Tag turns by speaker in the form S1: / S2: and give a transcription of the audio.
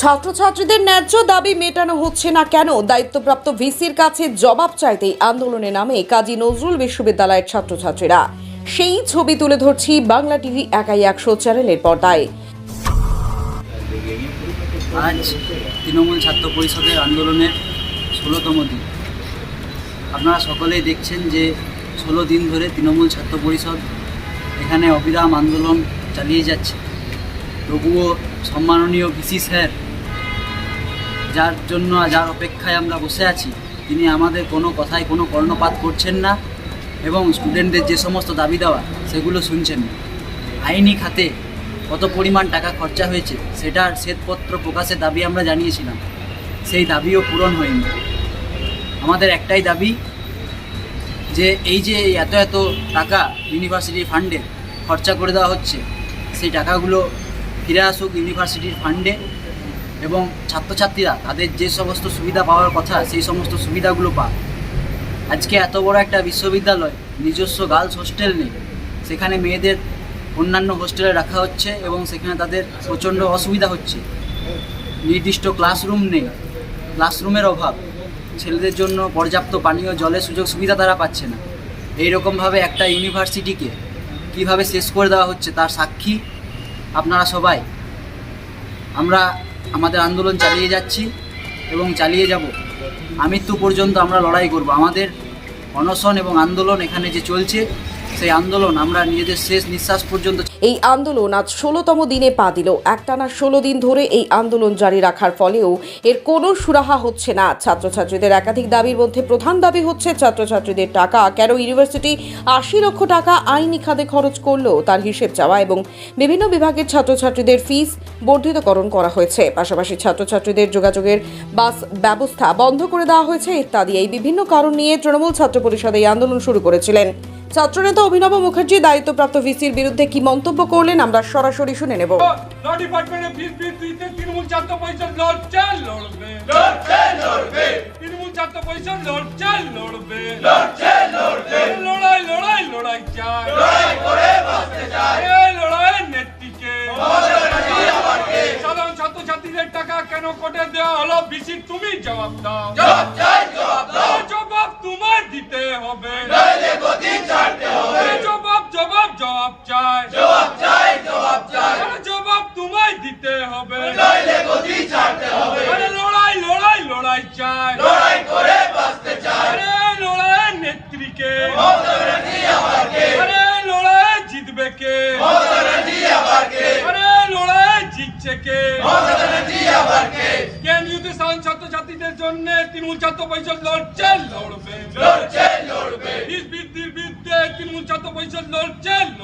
S1: ছাত্রছাত্রীদের ন্যায্য দাবি মেটানো হচ্ছে না কেন? দায়িত্বপ্রাপ্ত ভিসির কাছে জবাব চাইতেই আন্দোলনে নামে কাজী নজরুল বিশ্ববিদ্যালয়ের ছাত্রছাত্রীরা। সেই ছবি তুলে ধরছি বাংলা টিভি একাই একশো চ্যানেলের পর্দায়।
S2: আজ তৃণমূল ছাত্র পরিষদের আন্দোলনের ষোলোতম দিন। আপনারা সকলেই দেখছেন যে ষোলো দিন ধরে তৃণমূল ছাত্র পরিষদ এখানে অবিরাম আন্দোলন চালিয়ে যাচ্ছে। তবুও সম্মাননীয় ভিসি স্যার, যার জন্য যার অপেক্ষায় আমরা বসে আছি, তিনি আমাদের কোনো কথায় কোনো কর্ণপাত করছেন না এবং স্টুডেন্টদের যে সমস্ত দাবি দেওয়া সেগুলো শুনছেন না। আইনি খাতে কত পরিমাণ টাকা খরচা হয়েছে সেটার শ্বেতপত্র প্রকাশের দাবি আমরা জানিয়েছিলাম। সেই দাবিও পূরণ হয়নি। আমাদের একটাই দাবি যে এই যে এত এত টাকা ইউনিভার্সিটি ফান্ডে খরচা করে দেওয়া হচ্ছে, সেই টাকাগুলো ফিরে আসুক ইউনিভার্সিটির ফান্ডে এবং ছাত্রছাত্রীরা তাদের যে সমস্ত সুবিধা পাওয়ার কথা, সেই সমস্ত সুবিধাগুলো পাক। আজকে এত বড় একটা বিশ্ববিদ্যালয় নিজস্ব গার্লস হোস্টেল নেই, সেখানে মেয়েদের অন্যান্য হোস্টেলে রাখা হচ্ছে এবং সেখানে তাদের প্রচণ্ড অসুবিধা হচ্ছে। নির্দিষ্ট ক্লাসরুম নেই ক্লাসরুমের অভাব। ছেলেদের জন্য পর্যাপ্ত পানীয়, জলের সুযোগ, সুবিধা তারা পাচ্ছে না। এইরকমভাবে একটা ইউনিভার্সিটিকে কীভাবে শেষ করে দেওয়া হচ্ছে তার সাক্ষী আপনারা সবাই। আমরা আমাদের আন্দোলন চালিয়ে যাচ্ছি এবং চালিয়ে যাব। আমৃত্যু পর্যন্ত আমরা লড়াই করব। আমাদের অনশন এবং আন্দোলন এখানে যে চলছে সেই আন্দোলন। আমরা নিজেদের শেষ নিঃশ্বাস পর্যন্ত
S1: এই আন্দোলন আজ ষোলোতম দিনে পা দিল। একটানা ষোলো দিন ধরে এই আন্দোলন জারি রাখার ফলেও এর কোনো সুরাহা হচ্ছে না। ছাত্রছাত্রীদের একাধিক দাবির মধ্যে প্রধান দাবি হচ্ছে ছাত্রছাত্রীদের টাকা। কেন ইউনিভার্সিটি আশি লক্ষ টাকা আইনি খাতে খরচ করল তার হিসেব চাওয়া এবং বিভিন্ন বিভাগের ছাত্রছাত্রীদের ফিস বর্ধিতকরণ করা হয়েছে। পাশাপাশি ছাত্রছাত্রীদের যোগাযোগের বাস ব্যবস্থা বন্ধ করে দেওয়া হয়েছে। ইত্যাদি এই বিভিন্ন কারণ নিয়ে তৃণমূল ছাত্র পরিষদ এই আন্দোলন শুরু করেছিলেন। ছাত্রনেতা অভিনব মুখার্জি দায়িত্বপ্রাপ্ত ভিসির বিরুদ্ধে কি মন্তব্য করলেন আমরা সরাসরি শুনে নেব।
S3: লড়াই লড়াই লড়াই চাই লড়াই করে বাঁচতে চাই লড়াইয়ের নেত্রীকে সাধারণ ছাত্রছাত্রীদের টাকা কেন কোটে দেওয়া হলো? বিসি তুমি জবাব দাও। জবাব চাই জবাব দাও। জবাব তোমায় দিতে হবে। গতি ছাড়তে হবে। জবাব জবাব জবাব চাই। জবাব চাই জবাব চাই। জবাব তোমায় দিতে হবে। নইলে গতি ছাড়তে হবে। আরে লড়াই লড়াই লড়াই চাই। লড়াই করে বাঁচতে চাই। আরে লড়াইয়ের নেত্রীকে। মমতা ব্যানার্জি আবার আরে লড়াই জিতবে কে? মমতা ব্যানার্জি আবার আরে লড়াই জিতছে কে? মমতা ব্যানার্জি আবার কেন্দ্রীয় ছাত্রছাত্রীদের জন্য তৃণমূল ছাত্র পরিষদ লড়ছে লড়বে। লড়ছে। লড়বে বৃদ্ধির বিরুদ্ধে তৃণমূল ছাত্র পরিষদ লড়ছে লড়বে